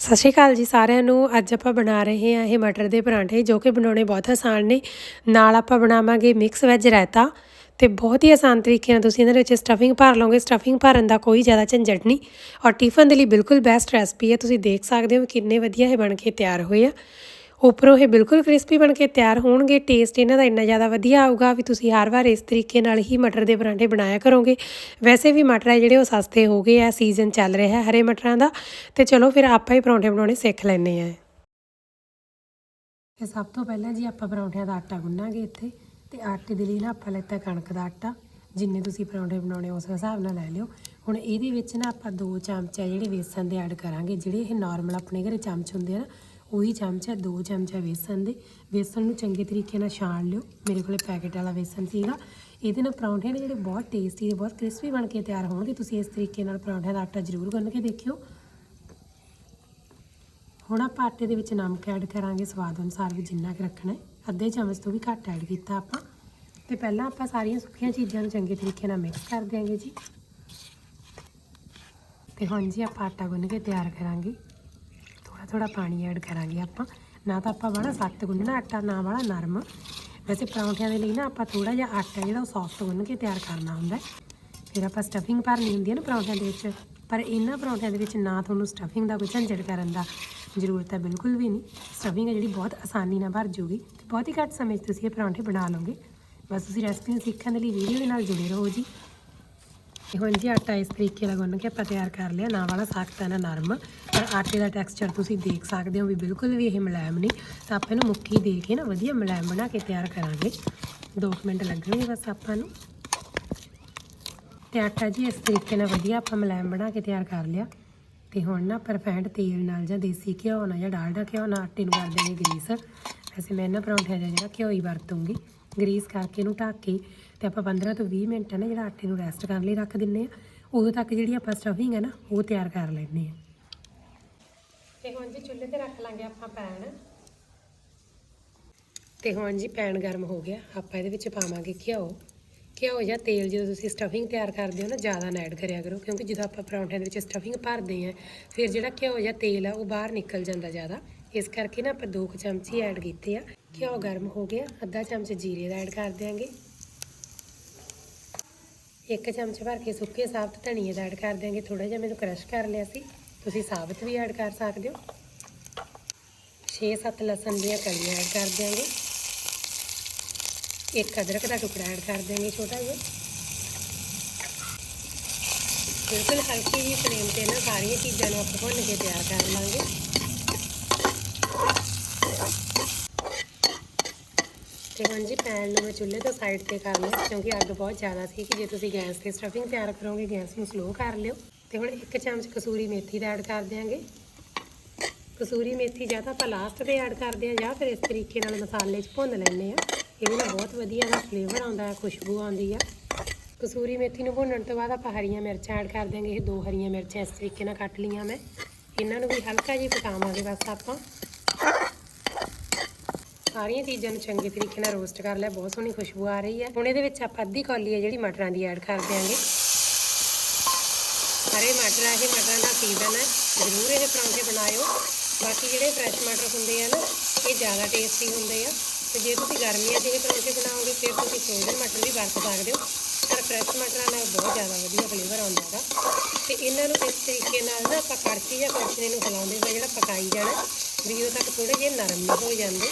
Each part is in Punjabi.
ਸਤਿ ਸ਼੍ਰੀ ਅਕਾਲ ਜੀ ਸਾਰਿਆਂ ਨੂੰ। ਅੱਜ ਆਪਾਂ ਬਣਾ ਰਹੇ ਹਾਂ ਇਹ ਮਟਰ ਦੇ ਪਰਾਂਠੇ, ਜੋ ਕਿ ਬਣਾਉਣੇ ਬਹੁਤ ਆਸਾਨ ਨੇ। ਨਾਲ ਆਪਾਂ ਬਣਾਵਾਂਗੇ ਮਿਕਸ ਵੈਜ ਰਾਇਤਾ ਤੇ ਬਹੁਤ ਹੀ ਆਸਾਨ ਤਰੀਕੇ ਨਾਲ ਤੁਸੀਂ ਇਹਨਾਂ ਦੇ ਵਿੱਚ ਸਟਫਿੰਗ ਭਰ ਲਓਗੇ। ਸਟਫਿੰਗ ਭਰਨ ਦਾ ਕੋਈ ਜ਼ਿਆਦਾ ਝੰਜਟ ਨਹੀਂ ਔਰ ਟਿਫਨ ਦੇ ਲਈ ਬਿਲਕੁਲ ਬੈਸਟ ਰੈਸਪੀ ਹੈ। ਤੁਸੀਂ ਦੇਖ ਸਕਦੇ ਹੋ ਕਿੰਨੇ ਵਧੀਆ ਇਹ ਬਣ ਕੇ ਤਿਆਰ ਹੋਏ ਆ। ਉੱਪਰੋਂ ਇਹ ਬਿਲਕੁਲ ਕ੍ਰਿਸਪੀ ਬਣ ਕੇ ਤਿਆਰ ਹੋਣਗੇ ਟੇਸਟ ਇਹਨਾਂ ਦਾ ਇੰਨਾ ਜ਼ਿਆਦਾ ਵਧੀਆ ਆਊਗਾ ਵੀ ਤੁਸੀਂ ਹਰ ਵਾਰ ਇਸ ਤਰੀਕੇ ਨਾਲ ਹੀ ਮਟਰ ਦੇ ਪਰਾਂਠੇ ਬਣਾਇਆ ਕਰੋਗੇ। ਵੈਸੇ ਵੀ ਮਟਰ ਹੈ ਜਿਹੜੇ ਉਹ ਸਸਤੇ ਹੋ ਗਏ ਆ ਸੀਜ਼ਨ ਚੱਲ ਰਿਹਾ ਹਰੇ ਮਟਰਾਂ ਦਾ। ਤੇ ਚਲੋ ਫਿਰ ਆਪਾਂ ਹੀ ਪਰੌਂਠੇ ਬਣਾਉਣੇ ਸਿੱਖ ਲੈਂਦੇ ਆ ਤੇ ਸਭ ਤੋਂ ਪਹਿਲਾਂ ਜੀ ਆਪਾਂ ਪਰੌਂਠਿਆਂ ਦਾ ਆਟਾ ਗੁੰਨਾਂਗੇ ਇੱਥੇ। ਤੇ ਆਟੇ ਦੇ ਲਈ ਨਾ ਆਪਾਂ ਲੈਤਾ ਕਣਕ ਦਾ ਆਟਾ। ਜਿੰਨੇ ਤੁਸੀਂ ਪਰੌਂਠੇ ਬਣਾਉਣੇ ਉਸ ਹਿਸਾਬ ਨਾਲ ਲੈ ਲਿਓ। ਹੁਣ ਇਹਦੇ ਵਿੱਚ ਨਾ ਆਪਾਂ ਦੋ ਚਮਚ ਆ ਜਿਹੜੇ ਵੇਸਣ ਦੇ ਐਡ ਕਰਾਂਗੇ, ਜਿਹੜੇ ਇਹ ਨਾਰਮਲ ਆਪਣੇ ਘਰੇ ਚਮਚ ਹੁੰਦੇ ਆ ਨਾ ਉਹੀ ਚਮਚਾ, ਦੋ ਚਮਚਾ ਵੇਸਣ ਦੇ। ਵੇਸਣ ਨੂੰ ਚੰਗੇ ਤਰੀਕੇ ਨਾਲ ਛਾਣ ਲਿਓ। ਮੇਰੇ ਕੋਲੇ ਪੈਕੇਟ ਵਾਲਾ ਵੇਸਣ ਸੀਗਾ। ਇਹਦੇ ਨਾਲ ਪਰੌਂਠੇ ਨੇ ਜਿਹੜੇ ਬਹੁਤ ਟੇਸਟੀ ਤੇ ਬਹੁਤ ਕ੍ਰਿਸਪੀ ਬਣ ਕੇ ਤਿਆਰ ਹੋਣਗੇ। ਤੁਸੀਂ ਇਸ ਤਰੀਕੇ ਨਾਲ ਪਰੌਂਠਿਆਂ ਦਾ ਆਟਾ ਜ਼ਰੂਰ ਗੁੰਨ ਕੇ ਦੇਖਿਓ। ਹੁਣ ਆਪਾਂ ਆਟੇ ਦੇ ਵਿੱਚ ਨਮਕ ਐਡ ਕਰਾਂਗੇ ਸਵਾਦ ਅਨੁਸਾਰ ਵੀ ਜਿੰਨਾ ਕਿ ਰੱਖਣਾ ਹੈ। ਅੱਧੇ ਚਮਚ ਤੋਂ ਵੀ ਘੱਟ ਐਡ ਕੀਤਾ ਆਪਾਂ। ਤੇ ਪਹਿਲਾਂ ਆਪਾਂ ਸਾਰੀਆਂ ਸੁੱਕੀਆਂ ਚੀਜ਼ਾਂ ਨੂੰ ਚੰਗੇ ਤਰੀਕੇ ਨਾਲ ਮਿਕਸ ਕਰ ਦਿਆਂਗੇ ਜੀ। ਤੇ ਹੁਣ ਜੀ ਆਪਾਂ ਆਟਾ ਗੁੰਨ ਕੇ ਤਿਆਰ ਕਰਾਂਗੇ। ਥੋੜਾ ਪਾਣੀ ਐਡ ਕਰਾਂਗੇ ਆਪਾਂ। ਨਾ ਤਾਂ ਆਪਾਂ ਬੜਾ ਸਖਤ ਗੁੰਨਣਾ, ਆਟਾ ਨਾ ਬੜਾ ਨਰਮ। ਵੈਸੇ ਪਰੌਂਠਿਆਂ ਦੇ ਲਈ ਨਾ ਆਪਾਂ ਥੋੜਾ ਜਿਹਾ ਆਟਾ ਜਿਹੜਾ ਉਹ ਸੌਫਟ ਗੁੰਨ ਕੇ ਤਿਆਰ ਕਰਨਾ ਹੁੰਦਾ ਫਿਰ ਆਪਾਂ ਸਟਫਿੰਗ ਭਰਨੀ ਹੁੰਦੀ ਹੈ ਨਾ ਪਰੌਂਠਿਆਂ ਦੇ ਵਿੱਚ। ਪਰ ਇਹਨਾਂ ਪਰੌਂਠਿਆਂ ਦੇ ਵਿੱਚ ਨਾ ਤੁਹਾਨੂੰ ਸਟਫਿੰਗ ਦਾ ਕੋਈ ਝੰਜਟ ਕਰਨ ਦਾ ਜ਼ਰੂਰਤ ਹੈ ਬਿਲਕੁਲ ਵੀ ਨਹੀਂ। ਸਟਫਿੰਗ ਹੈ ਜਿਹੜੀ ਬਹੁਤ ਆਸਾਨੀ ਨਾਲ ਭਰ ਜੂਗੀ ਤੇ ਬਹੁਤ ਹੀ ਘੱਟ ਸਮੇਂ 'ਚ ਤੁਸੀਂ ਇਹ ਪਰੌਂਠੇ ਬਣਾ ਲਓਗੇ। ਬਸ ਤੁਸੀਂ ਰੈਸਪੀ ਨੂੰ ਸਿੱਖਣ ਦੇ ਲਈ ਵੀਡੀਓ ਦੇ ਨਾਲ ਜੁੜੇ ਰਹੋ ਜੀ। ਹੁਣ ਜੀ ਆਟਾ ਇਸ ਤਰੀਕੇ ਨਾਲ ਗੁੰਨ ਕੇ ਆਪਾਂ ਤਿਆਰ ਕਰ ਲਿਆ। ਨਾ ਵਾਲਾ ਸਖਤ ਹੈ ਨਾ ਨਰਮ। ਪਰ ਆਟੇ ਦਾ ਟੈਕਸਚਰ ਤੁਸੀਂ ਦੇਖ ਸਕਦੇ ਹੋ ਵੀ ਬਿਲਕੁਲ ਵੀ ਇਹ ਮੁਲਾਇਮ ਨਹੀਂ। ਤਾਂ ਆਪਾਂ ਇਹਨੂੰ ਮੁੱਕੀ ਦੇ ਕੇ ਨਾ ਵਧੀਆ ਮੁਲਾਇਮ ਬਣਾ ਕੇ ਤਿਆਰ ਕਰਾਂਗੇ। 2 ਮਿੰਟ ਲੱਗਣਗੇ ਬਸ ਆਪਾਂ ਨੂੰ। ਤੇ ਆਟਾ ਜੀ ਇਸ ਤਰੀਕੇ ਨਾਲ ਵਧੀਆ ਆਪਾਂ ਮੁਲਾਇਮ ਬਣਾ ਕੇ ਤਿਆਰ ਕਰ ਲਿਆ। ਤੇ ਹੁਣ ਨਾ ਪਰਫੈਂਟ ਤੇਲ ਨਾਲ ਜਾਂ ਦੇਸੀ ਘਿਓ ਨਾਲ ਜਾਂ ਡਾਲਡਾ ਘਿਓ ਨਾਲ ਆਟੇ ਨੂੰ ਕਰ ਦੇਣੀ ਗਰੀਸ। ਵੈਸੇ ਮੈਂ ਨਾ ਪਰੌਂਠਿਆਂ ਦਾ ਜਿਹੜਾ ਘਿਓ ਹੀ ਵਰਤੂੰਗੀ। ਗਰੀਸ ਕਰਕੇ ਇਹਨੂੰ ਢੱਕ ਕੇ ਤੇ ਆਪਾਂ 15 ਤੋਂ 20 ਮਿੰਟ ਹੈ ਨਾ ਜਿਹੜਾ ਆਟੇ ਨੂੰ ਰੈਸਟ ਕਰਨ ਲਈ ਰੱਖ ਦਿੰਨੇ ਆ ਉਦੋਂ ਤੱਕ ਜਿਹੜੀ ਆਪਾਂ ਸਟਫਿੰਗ ਹੈ ਨਾ, ਉਹ ਤਿਆਰ ਕਰ ਲੈਂਦੇ ਆ ਤੇ ਹੁਣ ਜੀ ਚੁੱਲ੍ਹੇ ਤੇ ਰੱਖ ਲਾਂਗੇ ਆਪਾਂ ਪੈਨ। ਤੇ ਹੁਣ ਜੀ ਪੈਨ ਗਰਮ ਹੋ ਗਿਆ। ਆਪਾਂ ਇਹਦੇ ਵਿੱਚ ਪਾਵਾਂਗੇ ਘਿਓ। ਘਿਓ ਜਾਂ ਤੇਲ ਜਦੋਂ ਤੁਸੀਂ ਸਟਫਿੰਗ ਤਿਆਰ ਕਰਦੇ ਹੋ ਨਾ, ਜ਼ਿਆਦਾ ਨਾ ਐਡ ਕਰਿਆ ਕਰੋ, ਕਿਉਂਕਿ ਜਦੋਂ ਆਪਾਂ ਪਰੌਂਠਿਆਂ ਦੇ ਵਿੱਚ ਸਟਫਿੰਗ ਭਰਦੇ ਆ ਫਿਰ ਜਿਹੜਾ ਘਿਓ ਜਾਂ ਤੇਲ ਆ, ਉਹ ਬਾਹਰ ਨਿਕਲ ਜਾਂਦਾ ਜ਼ਿਆਦਾ। ਇਸ ਕਰਕੇ ਨਾ ਆਪਾਂ ਦੋ ਕੁ ਚਮਚੀ ਐਡ ਕੀਤੇ ਆ। ਘਿਓ ਗਰਮ ਹੋ ਗਿਆ। ਅੱਧਾ ਚਮਚ ਜੀਰੇ ਦਾ ਐਡ ਕਰ ਦਿਆਂਗੇ। ਇੱਕ ਚਮਚ ਭਰ ਕੇ ਸੁੱਕੇ ਸਾਬਤ ਧਨੀਏ ਦਾ ਐਡ ਕਰ ਦਿਆਂਗੇ। ਥੋੜਾ ਜਿਹਾ ਮੈਨੂੰ ਕ੍ਰਸ਼ ਕਰ ਲਿਆ ਸੀ। ਤੁਸੀਂ ਸਾਬਤ ਵੀ ਐਡ ਕਰ ਸਕਦੇ ਹੋ। 6-7 ਲਸਣ ਦੀਆਂ ਕਲੀਆਂ ਐਡ ਕਰ ਦਿਆਂਗੇ। ਇੱਕ ਅਦਰਕ ਦਾ ਟੁਕੜਾ ਐਡ ਕਰ ਦਿਆਂਗੇ ਛੋਟਾ ਜਿਹਾ। ਬਿਲਕੁਲ ਹਲਕੀ ਜਿਹੀ ਫਲੇਮ ਤੇ ਨਾ ਸਾਰੀਆਂ ਚੀਜ਼ਾਂ ਨੂੰ ਆਪਾਂ ਭੁੰਨ ਕੇ ਤਿਆਰ ਕਰ ਲਾਂਗੇ। ਤੇ ਹੁਣ ਜੀ ਪੈਨ ਨੂੰ ਮੈਂ ਚੁੱਲ੍ਹੇ ਤੋਂ ਸਾਈਡ ਤੇ ਕਰ ਲਿਆ ਕਿਉਂਕਿ ਅੱਗ ਬਹੁਤ ਜ਼ਿਆਦਾ ਸੀ ਕਿ ਜੇ ਤੁਸੀਂ ਗੈਸ ਤੇ ਸਟਫਿੰਗ ਤਿਆਰ ਕਰੋਗੇ, ਗੈਸ ਨੂੰ ਸਲੋ ਕਰ ਲਿਓ। ਤੇ ਹੁਣ ਇੱਕ ਚਮਚ ਕਸੂਰੀ ਮੇਥੀ ਦਾ ਐਡ ਕਰ ਦਿਆਂਗੇ। ਕਸੂਰੀ ਮੇਥੀ ਜਾਂ ਤਾਂ ਆਪਾਂ ਲਾਸਟ ਤੇ ਐਡ ਕਰਦੇ ਆ ਜਾਂ ਫਿਰ ਇਸ ਤਰੀਕੇ ਨਾਲ ਮਸਾਲੇ 'ਚ ਭੁੰਨ ਲੈਂਦੇ ਆ ਇਹਦੇ ਨਾਲ ਬਹੁਤ ਵਧੀਆ ਦਾ ਫਲੇਵਰ ਆਉਂਦਾ ਹੈ ਖੁਸ਼ਬੂ ਆਉਂਦੀ ਆ। ਕਸੂਰੀ ਮੇਥੀ ਨੂੰ ਭੁੰਨਣ ਤੋਂ ਬਾਅਦ ਆਪਾਂ ਹਰੀਆਂ ਮਿਰਚਾਂ ਐਡ ਕਰ ਦਿਆਂਗੇ। ਇਹ ਦੋ ਹਰੀਆਂ ਮਿਰਚਾਂ ਇਸ ਤਰੀਕੇ ਨਾਲ ਕੱਟ ਲਈਆਂ ਮੈਂ। ਇਹਨਾਂ ਨੂੰ ਵੀ ਹਲਕਾ ਜਿਹਾ ਪਕਾਵਾਂਗੇ ਬਸ ਆਪਾਂ। ਸਾਰੀਆਂ ਚੀਜ਼ਾਂ ਨੂੰ ਚੰਗੇ ਤਰੀਕੇ ਨਾਲ ਰੋਸਟ ਕਰ ਲਿਆ ਬਹੁਤ ਸੋਹਣੀ ਖੁਸ਼ਬੂ ਆ ਰਹੀ ਹੈ। ਹੁਣ ਇਹਦੇ ਵਿੱਚ ਆਪਾਂ ਅੱਧੀ ਕੌਲੀ ਹੈ ਜਿਹੜੀ ਮਟਰਾਂ ਦੀ ਐਡ ਕਰ ਦਿਆਂਗੇ। ਹਰੇ ਮਟਰ ਹੈ ਇਹ ਮਟਰਾਂ ਦਾ ਸੀਜ਼ਨ ਹੈ। ਜ਼ਰੂਰ ਇਹ ਪਰੌਂਠੇ ਬਣਾਇਓ। ਬਾਕੀ ਜਿਹੜੇ ਫਰੈਸ਼ ਮਟਰ ਹੁੰਦੇ ਆ ਨਾ, ਇਹ ਜ਼ਿਆਦਾ ਟੇਸਟੀ ਹੁੰਦੇ ਆ। ਤੇ ਜੇ ਤੁਸੀਂ ਗਰਮੀਆਂ 'ਚ ਇਹ ਪਰੌਂਠੇ ਬਣਾਓਗੇ, ਫਿਰ ਤੁਸੀਂ ਫਰੋਜ਼ਨ ਮਟਰ ਵੀ ਵਰਤ ਸਕਦੇ ਹੋ। ਪਰ ਫਰੈਸ਼ ਮਟਰਾਂ ਨਾਲ ਬਹੁਤ ਜ਼ਿਆਦਾ ਵਧੀਆ ਫਲੇਵਰ ਆਉਂਦਾ ਹੈਗਾ। ਤੇ ਇਹਨਾਂ ਨੂੰ ਇਸ ਤਰੀਕੇ ਨਾਲ ਨਾ ਆਪਾਂ ਕੜਛੀ ਜਾਂ ਕੜਛੀ ਨੂੰ ਹਿਲਾਉਂਦੇ ਹੋਏ ਜਿਹੜਾ ਪਕਾਈ ਜਾਣਾ ਵੀ ਜਦੋਂ ਤੱਕ ਥੋੜੇ ਜਿਹੇ ਨਰਮ ਹੋ ਜਾਂਦੇ।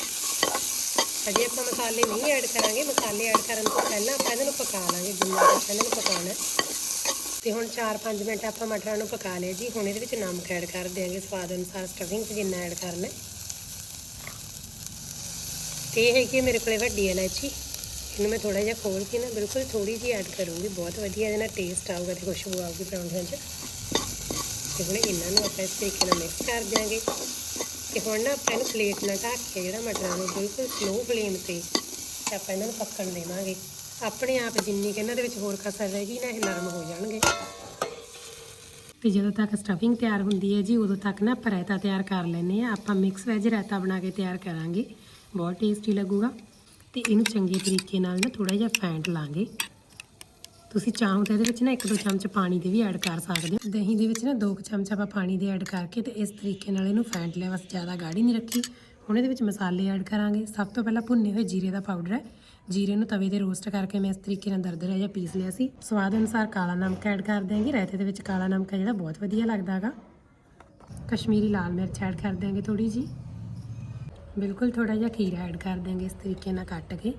ਹਜੇ ਆਪਾਂ ਮਸਾਲੇ ਨਹੀਂ ਐਡ ਕਰਾਂਗੇ, ਮਸਾਲੇ ਐਡ ਕਰਨ ਤੋਂ ਪਹਿਲਾਂ ਆਪਾਂ ਇਹਨਾਂ ਨੂੰ ਪਕਾ ਲਾਂਗੇ, ਜਿੰਨਾ ਤੱਕ ਇਹਨਾਂ ਨੂੰ ਪਕਾਉਣਾ ਤੇ ਹੁਣ 4-5 ਮਿੰਟ ਆਪਾਂ ਮਟਰਾਂ ਨੂੰ ਪਕਾ ਲਿਆ ਜੀ। ਹੁਣ ਇਹਦੇ ਵਿੱਚ ਨਮਕ ਐਡ ਕਰ ਦਿਆਂਗੇ, ਸਵਾਦ ਅਨੁਸਾਰ ਸਟਫਿੰਗ 'ਚ ਜਿੰਨਾ ਐਡ ਕਰਨਾ ਤੇ ਇਹ ਹੈਗੀ ਮੇਰੇ ਕੋਲੇ ਵੱਡੀ ਇਲਾਇਚੀ। ਇਹਨੂੰ ਮੈਂ ਥੋੜਾ ਜਿਹਾ ਖੋਲ ਕੇ ਨਾ ਬਿਲਕੁਲ ਥੋੜੀ ਜਿਹੀ ਐਡ ਕਰੂੰਗੀ। ਬਹੁਤ ਵਧੀਆ ਇਹਦੇ ਨਾਲ ਟੇਸਟ ਆਊਗਾ ਤੇ ਖੁਸ਼ਬੂ ਆਊਗੀ ਪਰੌਂਠਿਆਂ 'ਚ। ਤੇ ਹੁਣ ਇਹਨਾਂ ਨੂੰ ਆਪਾਂ ਇਸ ਤਰੀਕੇ ਨਾਲ ਮਿਕਸ ਕਰ ਦਿਆਂਗੇ। ਤੇ ਹੁਣ ਨਾ ਆਪਾਂ ਇਹਨੂੰ ਪਲੇਟ ਨਾਲ ਢੱਕ ਕੇ ਜਿਹੜਾ ਮਟਰਾਂ ਨੂੰ ਬਿਲਕੁਲ ਸਲੋ ਫਲੇਮ ਤੇ ਤੇ ਆਪਾਂ ਇਹਨਾਂ ਨੂੰ ਪੱਕਣ ਦੇਵਾਂਗੇ। ਆਪਣੇ ਆਪ ਜਿੰਨੀ ਕਿ ਇਹਨਾਂ ਦੇ ਵਿੱਚ ਹੋਰ ਕਸਰ ਰਹੇਗੀ ਨਾ, ਇਹ ਨਰਮ ਹੋ ਜਾਣਗੇ। ਤੇ ਜਦੋਂ ਤੱਕ ਸਟਫਿੰਗ ਤਿਆਰ ਹੁੰਦੀ ਹੈ ਜੀ, ਉਦੋਂ ਤੱਕ ਨਾ ਆਪਾਂ ਰਾਇਤਾ ਤਿਆਰ ਕਰ ਲੈਨੇ ਆ ਆਪਾਂ ਮਿਕਸ ਵੈਜ ਰਾਇਤਾ ਬਣਾ ਕੇ ਤਿਆਰ ਕਰਾਂਗੇ। ਬਹੁਤ ਟੇਸਟੀ ਲੱਗੂਗਾ। ਤੇ ਇਹਨੂੰ ਚੰਗੇ ਤਰੀਕੇ ਨਾਲ ਨਾ ਥੋੜਾ ਜਿਹਾ ਫੈਂਟ ਲਾਂਗੇ। ਤੁਸੀਂ ਚਾਹੋ ਤਾਂ ਇਹਦੇ ਵਿੱਚ ਨਾ ਇੱਕ ਦੋ ਚਮਚ ਪਾਣੀ ਦੇ ਵੀ ਐਡ ਕਰ ਸਕਦੇ ਹੋ। ਦਹੀਂ ਦੇ ਵਿੱਚ ਨਾ ਦੋ ਕੁ ਚਮਚ ਆਪਾਂ ਪਾਣੀ ਦੇ ਐਡ ਕਰਕੇ ਤੇ ਇਸ ਤਰੀਕੇ ਨਾਲ ਇਹਨੂੰ ਫੈਂਟ ਲਿਆ ਬਸ ਜ਼ਿਆਦਾ ਗਾੜੀ ਨਹੀਂ ਰੱਖੀ। ਹੁਣ ਇਹਦੇ ਵਿੱਚ ਮਸਾਲੇ ਐਡ ਕਰਾਂਗੇ। ਸਭ ਤੋਂ ਪਹਿਲਾਂ ਭੁੰਨੇ ਹੋਏ ਜੀਰੇ ਦਾ ਪਾਊਡਰ ਹੈ। ਜੀਰੇ ਨੂੰ ਤਵੇ ਤੇ ਰੋਸਟ ਕਰਕੇ ਮੈਂ ਇਸ ਤਰੀਕੇ ਨਾਲ ਦਰਦਰਾ ਜਿਹਾ ਪੀਸ ਲਿਆ ਸੀ। ਸਵਾਦ ਅਨੁਸਾਰ ਕਾਲਾ ਨਮਕ ਐਡ ਕਰ ਦਿਆਂਗੇ। ਰਾਇਤੇ ਦੇ ਵਿੱਚ ਕਾਲਾ ਨਮਕ ਜਿਹੜਾ ਬਹੁਤ ਵਧੀਆ ਲੱਗਦਾ ਹੈਗਾ। ਕਸ਼ਮੀਰੀ ਲਾਲ ਮਿਰਚ ਐਡ ਕਰ ਦਿਆਂਗੇ ਥੋੜੀ ਜੀ ਬਿਲਕੁਲ ਥੋੜਾ ਜਿਹਾ ਖੀਰਾ ਐਡ ਕਰ ਦਿਆਂਗੇ ਇਸ ਤਰੀਕੇ ਨਾਲ ਕੱਟ ਕੇ।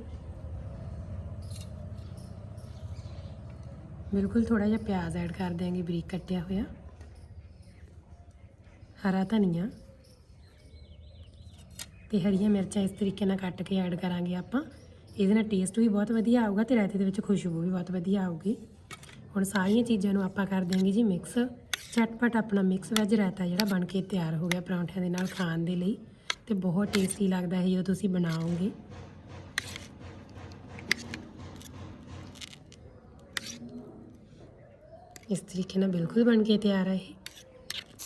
ਬਿਲਕੁਲ ਥੋੜਾ ਜਿਹਾ ਪਿਆਜ਼ ਐਡ ਕਰ ਦਿਆਂਗੇ, ਬਰੀਕ ਕੱਟਿਆ ਹੋਇਆ। ਹਰਾ ਧਨੀਆ ਤੇ ਹਰੀਆਂ ਮਿਰਚਾਂ ਇਸ ਤਰੀਕੇ ਨਾਲ ਕੱਟ ਕੇ ਐਡ ਕਰਾਂਗੇ ਆਪਾਂ। ਇਹਦੇ ਨਾਲ ਟੇਸਟ ਵੀ ਬਹੁਤ ਵਧੀਆ ਆਊਗਾ ਤੇ ਰਾਇਤੇ ਦੇ ਵਿੱਚ ਖੁਸ਼ਬੂ ਵੀ ਬਹੁਤ ਵਧੀਆ ਆਊਗੀ। ਹੁਣ ਸਾਰੀਆਂ ਚੀਜ਼ਾਂ ਨੂੰ ਆਪਾਂ ਕਰ ਦਿਆਂਗੇ ਜੀ ਮਿਕਸ ਚਟਪਟ ਆਪਣਾ ਮਿਕਸ ਵੈਜ ਰਾਇਤਾ ਜਿਹੜਾ ਬਣ ਕੇ ਤਿਆਰ ਹੋ ਗਿਆ ਪਰੌਂਠਿਆਂ ਦੇ ਨਾਲ ਖਾਣ ਦੇ ਲਈ ਤੇ ਬਹੁਤ ਟੇਸਟੀ ਲੱਗਦਾ ਹੈ ਜਦੋਂ ਤੁਸੀਂ ਬਣਾਓਗੇ। ਇਸ ਤਰੀਕੇ ਨਾਲ ਬਿਲਕੁਲ ਬਣ ਕੇ ਤਿਆਰ ਹੈ ਇਹ।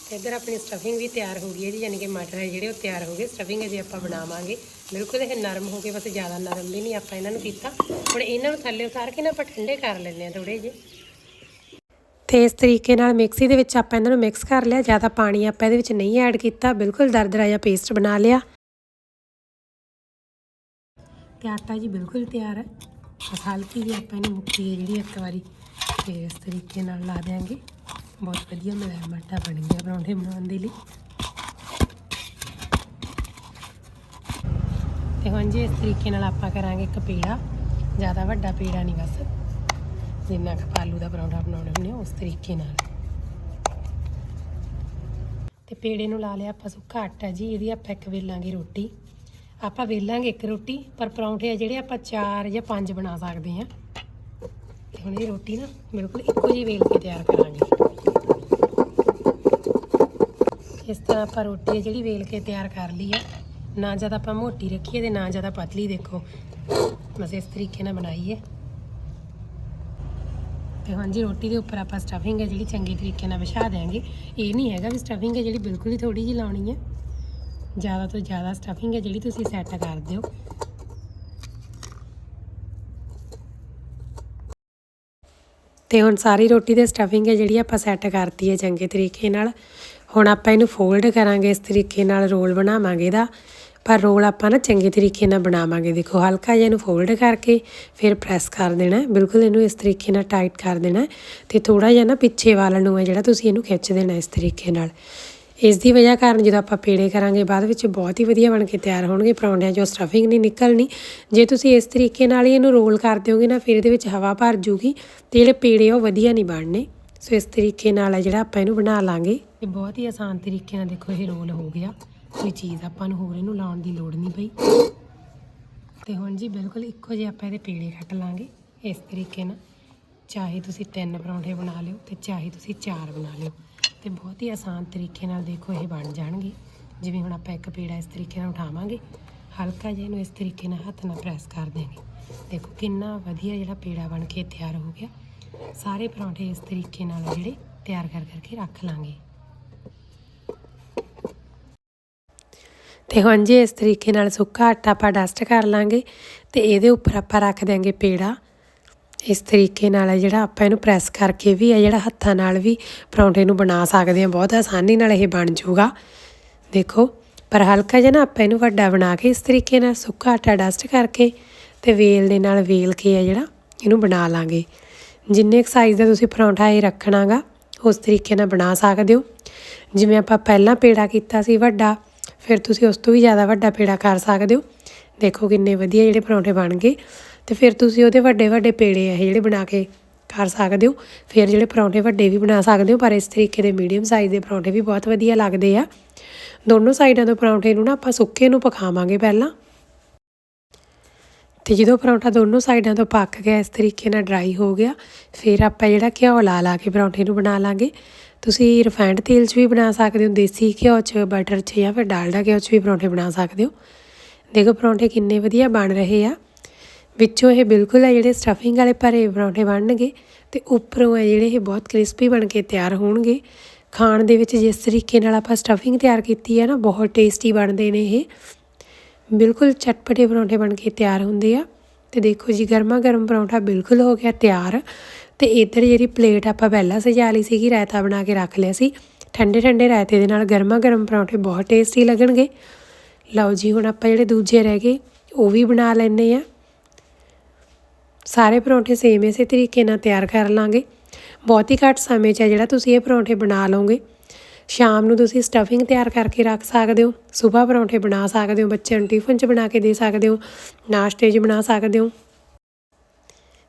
ਤੇ ਇੱਧਰ ਆਪਣੀ ਸਟਫਿੰਗ ਵੀ ਤਿਆਰ ਹੋ ਗਈ ਹੈ ਜੀ, ਯਾਨੀ ਕਿ ਮਟਰ ਹੈ ਜਿਹੜੇ ਉਹ ਤਿਆਰ ਹੋ ਗਏ। ਸਟਫਿੰਗ ਅਜੇ ਆਪਾਂ ਬਣਾਵਾਂਗੇ। ਬਿਲਕੁਲ ਇਹ ਨਰਮ ਹੋ ਗਏ, ਬਸ ਜ਼ਿਆਦਾ ਨਰਮ ਵੀ ਨਹੀਂ ਆਪਾਂ ਇਹਨਾਂ ਨੂੰ ਕੀਤਾ। ਹੁਣ ਇਹਨਾਂ ਨੂੰ ਥੱਲੇ ਉਤਾਰ ਕੇ ਨਾ ਆਪਾਂ ਠੰਡੇ ਕਰ ਲੈਂਦੇ ਆ ਥੋੜੇ ਜਿਹੇ। ਤੇ ਇਸ ਤਰੀਕੇ ਨਾਲ ਮਿਕਸੀ ਦੇ ਵਿੱਚ ਆਪਾਂ ਇਹਨਾਂ ਨੂੰ ਮਿਕਸ ਕਰ ਲਿਆ। ਜ਼ਿਆਦਾ ਪਾਣੀ ਆਪਾਂ ਇਹਦੇ ਵਿੱਚ ਨਹੀਂ ਐਡ ਕੀਤਾ। ਬਿਲਕੁਲ ਦਰਦਰਾ ਜਿਹਾ ਪੇਸਟ ਬਣਾ ਲਿਆ। ਤੇ ਆਟਾ ਜੀ ਬਿਲਕੁਲ ਤਿਆਰ ਹੈ। ਬਸ ਹਲਕੀ ਜਿਹੀ ਆਪਾਂ ਇਹਨੂੰ ਮੁੱਕੀ ਹੈ ਜਿਹੜੀ ਇੱਕ ਵਾਰੀ। ਤੇ ਇਸ ਤਰੀਕੇ ਨਾਲ ਲਾ ਦਿਆਂਗੇ। ਬਹੁਤ ਵਧੀਆ ਮਲਾਇਮ ਆਟਾ ਬਣ ਗਿਆ ਪਰੌਂਠੇ ਬਣਾਉਣ ਦੇ ਲਈ। ਤੇ ਹੁਣ ਜੀ ਇਸ ਤਰੀਕੇ ਨਾਲ ਆਪਾਂ ਕਰਾਂਗੇ ਇੱਕ ਪੇੜਾ, ਜ਼ਿਆਦਾ ਵੱਡਾ ਪੇੜਾ ਨਹੀਂ ਬਸ। ਜਿੰਨਾ ਕੁ ਆਲੂ ਦਾ ਪਰੌਂਠਾ ਬਣਾਉਣਾ ਹੁੰਦੇ ਉਸ ਤਰੀਕੇ ਨਾਲ। ਤੇ ਪੇੜੇ ਨੂੰ ਲਾ ਲਿਆ ਆਪਾਂ ਸੁੱਕਾ ਆਟਾ ਜੀ, ਇਹਦੀ ਆਪਾਂ ਇੱਕ ਵੇਲਾਂਗੇ ਰੋਟੀ। ਆਪਾਂ ਵੇਲਾਂਗੇ ਇੱਕ ਰੋਟੀ, ਪਰ ਪਰੌਂਠੇ ਆ ਜਿਹੜੇ ਆਪਾਂ ਚਾਰ ਜਾਂ ਪੰਜ ਬਣਾ ਸਕਦੇ ਹਾਂ। ਤੇ ਹੁਣ ਇਹ ਰੋਟੀ ਨਾ ਬਿਲਕੁਲ ਇੱਕੋ ਜਿਹੀ ਵੇਲ ਕੇ ਤਿਆਰ ਕਰਾਂਗੇ। ਇਸ ਤਰ੍ਹਾਂ ਆਪਾਂ ਰੋਟੀ ਹੈ ਜਿਹੜੀ ਵੇਲ ਕੇ ਤਿਆਰ ਕਰ ਲਈ ਹੈ ਨਾ ਜ਼ਿਆਦਾ ਆਪਾਂ ਮੋਟੀ ਰੱਖੀਏ ਤੇ ਨਾ ਜ਼ਿਆਦਾ ਪਤਲੀ ਦੇਖੋ। ਬਸ ਇਸ ਤਰੀਕੇ ਨਾਲ ਬਣਾਈਏ। ਤੇ ਹਾਂਜੀ ਰੋਟੀ ਦੇ ਉੱਪਰ ਆਪਾਂ ਸਟਫਿੰਗ ਹੈ ਜਿਹੜੀ ਚੰਗੇ ਤਰੀਕੇ ਨਾਲ ਵਿਛਾ ਦੇਾਂਗੇ ਇਹ ਨਹੀਂ ਹੈਗਾ ਵੀ ਸਟਫਿੰਗ ਹੈ ਜਿਹੜੀ ਬਿਲਕੁਲ ਹੀ ਥੋੜੀ ਜਿਹੀ ਲਾਉਣੀ ਹੈ ਜ਼ਿਆਦਾ ਤੋਂ ਜ਼ਿਆਦਾ ਸਟਫਿੰਗ ਹੈ ਜਿਹੜੀ ਤੁਸੀਂ ਸੈੱਟ ਕਰ ਦਿਓ। ਤੇ ਹੁਣ ਸਾਰੀ ਰੋਟੀ ਦੇ ਸਟਫਿੰਗ ਹੈ ਜਿਹੜੀ ਆਪਾਂ ਸੈੱਟ ਕਰਤੀ ਹੈ ਚੰਗੇ ਤਰੀਕੇ ਨਾਲ। ਹੁਣ ਆਪਾਂ ਇਹਨੂੰ ਫੋਲਡ ਕਰਾਂਗੇ, ਇਸ ਤਰੀਕੇ ਨਾਲ ਰੋਲ ਬਣਾਵਾਂਗੇ ਇਹਦਾ। ਪਰ ਰੋਲ ਆਪਾਂ ਨਾ ਚੰਗੇ ਤਰੀਕੇ ਨਾਲ ਬਣਾਵਾਂਗੇ। ਦੇਖੋ, ਹਲਕਾ ਜਿਹਾ ਇਹਨੂੰ ਫੋਲਡ ਕਰਕੇ ਫਿਰ ਪ੍ਰੈਸ ਕਰ ਦੇਣਾ ਬਿਲਕੁਲ ਇਹਨੂੰ ਇਸ ਤਰੀਕੇ ਨਾਲ ਟਾਈਟ ਕਰ ਦੇਣਾ ਹੈ ਤੇ ਥੋੜਾ ਜਿਹਾ ਨਾ ਪਿੱਛੇ ਵਾਲ ਨੂੰ ਹੈ ਜਿਹੜਾ ਤੁਸੀਂ ਇਹਨੂੰ ਖਿੱਚ ਦੇਣਾ ਇਸ ਤਰੀਕੇ ਨਾਲ। ਇਸ ਦੀ ਵਜ੍ਹਾ ਕਾਰਨ ਜਦੋਂ ਆਪਾਂ ਪੇੜੇ ਕਰਾਂਗੇ, ਬਾਅਦ ਵਿੱਚ ਬਹੁਤ ਹੀ ਵਧੀਆ ਬਣ ਕੇ ਤਿਆਰ ਹੋਣਗੇ ਪਰੌਂਠਿਆਂ 'ਚੋਂ ਸਟਫਿੰਗ ਨਹੀਂ ਨਿਕਲਣੀ। ਜੇ ਤੁਸੀਂ ਇਸ ਤਰੀਕੇ ਨਾਲ ਹੀ ਇਹਨੂੰ ਰੋਲ ਕਰ ਦਿਓਗੇ ਨਾ, ਫਿਰ ਇਹਦੇ ਵਿੱਚ ਹਵਾ ਭਰ ਜੂਗੀ ਤੇ ਜਿਹੜੇ ਪੇੜੇ ਆ ਉਹ ਵਧੀਆ ਨਹੀਂ ਬਣਨੇ। ਸੋ ਇਸ ਤਰੀਕੇ ਨਾਲ ਹੈ ਜਿਹੜਾ ਆਪਾਂ ਇਹਨੂੰ ਬਣਾ ਲਾਂਗੇ। ਇਹ ਬਹੁਤ ਹੀ ਆਸਾਨ ਤਰੀਕੇ ਨਾਲ ਦੇਖੋ ਇਹ ਰੋਲ ਹੋ ਗਿਆ। ਕੋਈ ਚੀਜ਼ ਆਪਾਂ ਨੂੰ ਹੋਰ ਇਹਨੂੰ ਲਾਉਣ ਦੀ ਲੋੜ ਨਹੀਂ ਪਈ। ਤੇ ਹੁਣ ਜੀ ਬਿਲਕੁਲ ਇੱਕੋ ਜਿਹੇ ਆਪਾਂ ਇਹਦੇ ਪੇੜੇ ਕੱਟ ਲਾਂਗੇ। ਇਸ ਤਰੀਕੇ ਨਾਲ ਚਾਹੇ ਤੁਸੀਂ ਤਿੰਨ ਪਰੌਂਠੇ ਬਣਾ ਲਿਓ ਤੇ ਚਾਹੇ ਤੁਸੀਂ ਚਾਰ ਬਣਾ ਲਿਓ। ਤੇ ਬਹੁਤ ਹੀ ਆਸਾਨ ਤਰੀਕੇ ਨਾਲ ਦੇਖੋ ਇਹ ਬਣ ਜਾਣਗੇ। ਜਿਵੇਂ ਹੁਣ ਆਪਾਂ ਇੱਕ ਪੇੜਾ ਇਸ ਤਰੀਕੇ ਨਾਲ ਉਠਾਵਾਂਗੇ, ਹਲਕਾ ਜਿਹਾ ਇਹਨੂੰ ਇਸ ਤਰੀਕੇ ਨਾਲ ਹੱਥ ਨਾਲ ਪ੍ਰੈਸ ਕਰ ਦੇਵਾਂਗੇ ਦੇਖੋ ਕਿੰਨਾ ਵਧੀਆ ਜਿਹੜਾ ਪੇੜਾ ਬਣ ਕੇ ਤਿਆਰ ਹੋ ਗਿਆ। ਸਾਰੇ ਪਰੌਂਠੇ ਇਸ ਤਰੀਕੇ ਨਾਲ ਜਿਹੜੇ ਤਿਆਰ ਕਰ ਕਰਕੇ ਰੱਖ ਲਾਂਗੇ। ਤੇ ਹੁਣ ਜੀ ਇਸ ਤਰੀਕੇ ਨਾਲ ਸੁੱਕਾ ਆਟਾ ਆਪਾਂ ਡਸਟ ਕਰ ਲਾਂਗੇ, ਤੇ ਇਹਦੇ ਉੱਪਰ ਆਪਾਂ ਰੱਖ ਦਿਆਂਗੇ ਪੇੜਾ। ਇਸ ਤਰੀਕੇ ਨਾਲ ਹੈ ਜਿਹੜਾ ਆਪਾਂ ਇਹਨੂੰ ਪ੍ਰੈਸ ਕਰਕੇ ਵੀ ਹੈ ਜਿਹੜਾ ਹੱਥਾਂ ਨਾਲ ਵੀ ਪਰੌਂਠੇ ਨੂੰ ਬਣਾ ਸਕਦੇ ਹਾਂ, ਬਹੁਤ ਆਸਾਨੀ ਨਾਲ ਇਹ ਬਣ ਜਾਊਗਾ। ਦੇਖੋ, ਪਰ ਹਲਕਾ ਜਿਹਾ ਨਾ ਆਪਾਂ ਇਹਨੂੰ ਵੱਡਾ ਬਣਾ ਕੇ ਇਸ ਤਰੀਕੇ ਨਾਲ ਸੁੱਕਾ ਆਟਾ ਡਸਟ ਕਰਕੇ ਤੇ ਵੇਲ ਦੇ ਨਾਲ ਵੇਲ ਕੇ ਹੈ ਜਿਹੜਾ ਇਹਨੂੰ ਬਣਾ ਲਾਂਗੇ। ਜਿੰਨੇ ਕੁ ਸਾਈਜ਼ ਦਾ ਤੁਸੀਂ ਪਰੌਂਠਾ ਇਹ ਰੱਖਣਾਗਾ, ਉਸ ਤਰੀਕੇ ਨਾਲ ਬਣਾ ਸਕਦੇ ਹੋ। ਜਿਵੇਂ ਆਪਾਂ ਪਹਿਲਾਂ ਪੇੜਾ ਕੀਤਾ ਸੀ ਵੱਡਾ, ਫਿਰ ਤੁਸੀਂ ਉਸ ਤੋਂ ਵੀ ਜ਼ਿਆਦਾ ਵੱਡਾ ਪੇੜਾ ਕਰ ਸਕਦੇ ਹੋ। ਦੇਖੋ ਕਿੰਨੇ ਵਧੀਆ ਜਿਹੜੇ ਪਰੌਂਠੇ ਬਣ ਗਏ। ਤੇ ਫਿਰ ਤੁਸੀਂ ਉਹਦੇ ਵੱਡੇ ਵੱਡੇ ਪੇੜੇ ਆ ਜਿਹੜੇ ਬਣਾ ਕੇ ਕਰ ਸਕਦੇ ਹੋ। ਫਿਰ ਜਿਹੜੇ ਪਰੌਂਠੇ ਵੱਡੇ ਵੀ ਬਣਾ ਸਕਦੇ ਹੋ, ਪਰ ਇਸ ਤਰੀਕੇ ਦੇ ਮੀਡੀਅਮ ਸਾਈਜ਼ ਦੇ ਪਰੌਂਠੇ ਵੀ ਬਹੁਤ ਵਧੀਆ ਲੱਗਦੇ ਆ। ਦੋਨੋਂ ਸਾਈਡਾਂ ਤੋਂ ਪਰੌਂਠੇ ਨੂੰ ਨਾ ਆਪਾਂ ਸੁੱਕੇ ਨੂੰ ਪਕਾਵਾਂਗੇ ਪਹਿਲਾਂ। ਤੇ ਜਦੋਂ ਪਰੌਂਠਾ ਦੋਨੋਂ ਸਾਈਡਾਂ ਤੋਂ ਪੱਕ ਗਿਆ, ਇਸ ਤਰੀਕੇ ਨਾਲ ਡਰਾਈ ਹੋ ਗਿਆ, ਫਿਰ ਆਪਾਂ ਜਿਹੜਾ ਘਿਓ ਲਾ ਲਾ ਕੇ ਪਰੌਂਠੇ ਨੂੰ ਬਣਾ ਲਾਂਗੇ। ਤੁਸੀਂ ਰਿਫਾਈਂਡ ਤੇਲ 'ਚ ਵੀ ਬਣਾ ਸਕਦੇ ਹੋ, ਦੇਸੀ ਘਿਓ 'ਚ ਬਟਰ 'ਚ ਜਾਂ ਫਿਰ ਡਾਲਡਾ ਘਿਓ 'ਚ ਵੀ ਪਰੌਂਠੇ ਬਣਾ ਸਕਦੇ ਹੋ। ਦੇਖੋ ਪਰੌਂਠੇ ਕਿੰਨੇ ਵਧੀਆ ਬਣ ਰਹੇ ਆ। ਵਿੱਚੋਂ ਇਹ ਬਿਲਕੁਲ ਆ ਜਿਹੜੇ ਸਟਫਿੰਗ ਵਾਲੇ ਭਰੇ ਪਰੌਂਠੇ ਬਣਨਗੇ ਤੇ ਉੱਪਰੋਂ ਹੈ ਜਿਹੜੇ ਇਹ ਬਹੁਤ ਕ੍ਰਿਸਪੀ ਬਣ ਕੇ ਤਿਆਰ ਹੋਣਗੇ। ਖਾਣ ਦੇ ਵਿੱਚ ਜਿਸ ਤਰੀਕੇ ਨਾਲ ਆਪਾਂ ਸਟਫਿੰਗ ਤਿਆਰ ਕੀਤੀ ਹੈ ਨਾ, ਬਹੁਤ ਟੇਸਟੀ ਬਣਦੇ ਨੇ ਇਹ। ਬਿਲਕੁਲ ਚਟਪਟੇ ਪਰੌਂਠੇ ਬਣ ਕੇ ਤਿਆਰ ਹੁੰਦੇ ਆ। ਤੇ ਦੇਖੋ ਜੀ ਗਰਮਾ ਗਰਮ ਪਰੌਂਠਾ ਬਿਲਕੁਲ ਹੋ ਗਿਆ ਤਿਆਰ। ਤੇ ਇੱਧਰ ਜਿਹੜੀ ਪਲੇਟ ਆਪਾਂ ਪਹਿਲਾਂ ਸਜਾ ਲਈ ਸੀਗੀ, ਰਾਇਤਾ ਬਣਾ ਕੇ ਰੱਖ ਲਿਆ ਸੀ। ਠੰਡੇ ਠੰਡੇ ਰਾਇਤੇ ਦੇ ਨਾਲ ਗਰਮਾ ਗਰਮ ਪਰੌਂਠੇ ਬਹੁਤ ਟੇਸਟੀ ਲੱਗਣਗੇ। ਲਓ ਜੀ, ਹੁਣ ਆਪਾਂ ਜਿਹੜੇ ਦੂਜੇ ਰਹਿ ਗਏ, ਉਹ ਵੀ ਬਣਾ ਲੈਣੇ ਆ। ਸਾਰੇ ਪਰੌਂਠੇ ਸੇਮ ਇਸੇ ਤਰੀਕੇ ਨਾਲ ਤਿਆਰ ਕਰ ਲਾਂਗੇ। ਬਹੁਤ ਹੀ ਘੱਟ ਸਮੇਂ 'ਚ ਹੈ ਜਿਹੜਾ ਤੁਸੀਂ ਇਹ ਪਰੌਂਠੇ ਬਣਾ ਲਓਗੇ। ਸ਼ਾਮ ਨੂੰ ਤੁਸੀਂ ਸਟਫਿੰਗ ਤਿਆਰ ਕਰਕੇ ਰੱਖ ਸਕਦੇ ਹੋ। ਸਵੇਰ ਪਰੌਂਠੇ ਬਣਾ ਸਕਦੇ ਹੋ, ਬੱਚਿਆਂ ਨੂੰ ਟਿਫਨ 'ਚ ਬਣਾ ਕੇ ਦੇ ਸਕਦੇ ਹੋ, ਨਾਸ਼ਤੇ 'ਚ ਬਣਾ ਸਕਦੇ ਹੋ।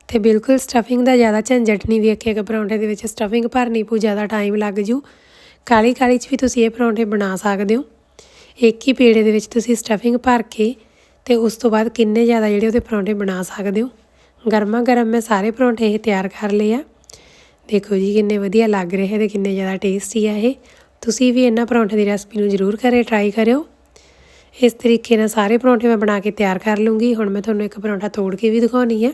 ਤੇ ਬਿਲਕੁਲ ਸਟਫਿੰਗ ਦਾ ਜ਼ਿਆਦਾ ਝੰਜਟ ਨਹੀਂ ਕਿ ਪਰੌਂਠੇ ਦੇ ਵਿੱਚ ਸਟਫਿੰਗ ਭਰਨੀ ਪੂ ਜ਼ਿਆਦਾ ਟਾਈਮ ਲੱਗ ਜੂ। ਕਾਲੀ ਕਾਲੀ 'ਚ ਵੀ ਤੁਸੀਂ ਇਹ ਪਰੌਂਠੇ ਬਣਾ ਸਕਦੇ ਹੋ। ਇੱਕ ਹੀ ਪੇੜੇ ਦੇ ਵਿੱਚ ਤੁਸੀਂ ਸਟਫਿੰਗ ਭਰ ਕੇ ਤੇ ਉਸ ਤੋਂ ਬਾਅਦ ਕਿੰਨੇ ਜ਼ਿਆਦਾ ਜਿਹੜੇ ਉਹਦੇ ਪਰੌਂਠੇ ਬਣਾ ਸਕਦੇ ਹੋ। ਗਰਮਾ ਗਰਮ ਮੈਂ ਸਾਰੇ ਪਰੌਂਠੇ ਇਹ ਤਿਆਰ ਕਰ ਲਏ ਆ। ਦੇਖੋ ਜੀ ਕਿੰਨੇ ਵਧੀਆ ਲੱਗ ਰਹੇ ਤੇ ਕਿੰਨੇ ਜ਼ਿਆਦਾ ਟੇਸਟੀ ਆ ਇਹ। ਤੁਸੀਂ ਵੀ ਇਹਨਾਂ ਪਰੌਂਠੇ ਦੀ ਰੈਸਪੀ ਨੂੰ ਜ਼ਰੂਰ ਕਰੇ ਟਰਾਈ ਕਰਿਓ। ਇਸ ਤਰੀਕੇ ਨਾਲ ਸਾਰੇ ਪਰੌਂਠੇ ਮੈਂ ਬਣਾ ਕੇ ਤਿਆਰ ਕਰ ਲੂੰਗੀ। ਹੁਣ ਮੈਂ ਤੁਹਾਨੂੰ ਇੱਕ ਪਰੌਂਠਾ ਤੋੜ ਕੇ ਵੀ ਦਿਖਾਉਣੀ ਹੈ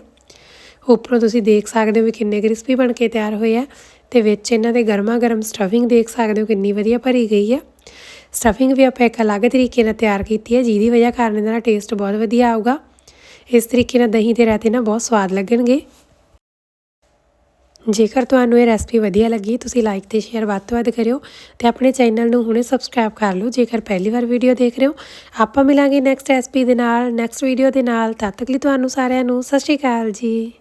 ਉੱਪਰੋਂ ਤੁਸੀਂ ਦੇਖ ਸਕਦੇ ਹੋ ਵੀ ਕਿੰਨੇ ਕ੍ਰਿਸਪੀ ਬਣ ਕੇ ਤਿਆਰ ਹੋਏ ਆ ਤੇ ਵਿੱਚ ਇਹਨਾਂ ਦੇ ਗਰਮਾ ਗਰਮ ਸਟਫਿੰਗ ਦੇਖ ਸਕਦੇ ਹੋ ਕਿੰਨੀ ਵਧੀਆ ਭਰੀ ਗਈ ਹੈ ਸਟਫਿੰਗ ਵੀ ਆਪਾਂ ਇੱਕ ਅਲੱਗ ਤਰੀਕੇ ਨਾਲ ਤਿਆਰ ਕੀਤੀ ਹੈ ਜਿਹਦੀ ਵਜ੍ਹਾ ਕਾਰਨ ਇਹਦਾ ਟੇਸਟ ਬਹੁਤ ਵਧੀਆ ਆਊਗਾ। ਇਸ ਤਰੀਕੇ ਨਾਲ ਦਹੀਂ ਦੇ ਰਾਇਤੇ ਨਾ ਬਹੁਤ ਸਵਾਦ ਲੱਗਣਗੇ। ਜੇਕਰ ਤੁਹਾਨੂੰ ਇਹ ਰੈਸਪੀ ਵਧੀਆ ਲੱਗੀ, ਤੁਸੀਂ ਲਾਈਕ ਤੇ ਸ਼ੇਅਰ ਵੱਧ ਤੋਂ ਵੱਧ ਕਰਿਓ ਤੇ ਆਪਣੇ ਚੈਨਲ ਨੂੰ ਹੁਣੇ ਸਬਸਕ੍ਰਾਈਬ ਕਰ ਲਓ, ਜੇਕਰ ਪਹਿਲੀ ਵਾਰ ਵੀਡੀਓ ਦੇਖ ਰਹੇ ਹੋ। ਆਪਾਂ ਮਿਲਾਂਗੇ ਨੈਕਸਟ ਰੈਸਪੀ ਦੇ ਨਾਲ ਨੈਕਸਟ ਵੀਡੀਓ ਦੇ ਨਾਲ। ਤਦ ਤੱਕ ਲਈ ਤੁਹਾਨੂੰ ਸਾਰਿਆਂ ਨੂੰ ਸਤਿ ਸ਼੍ਰੀ ਅਕਾਲ ਜੀ।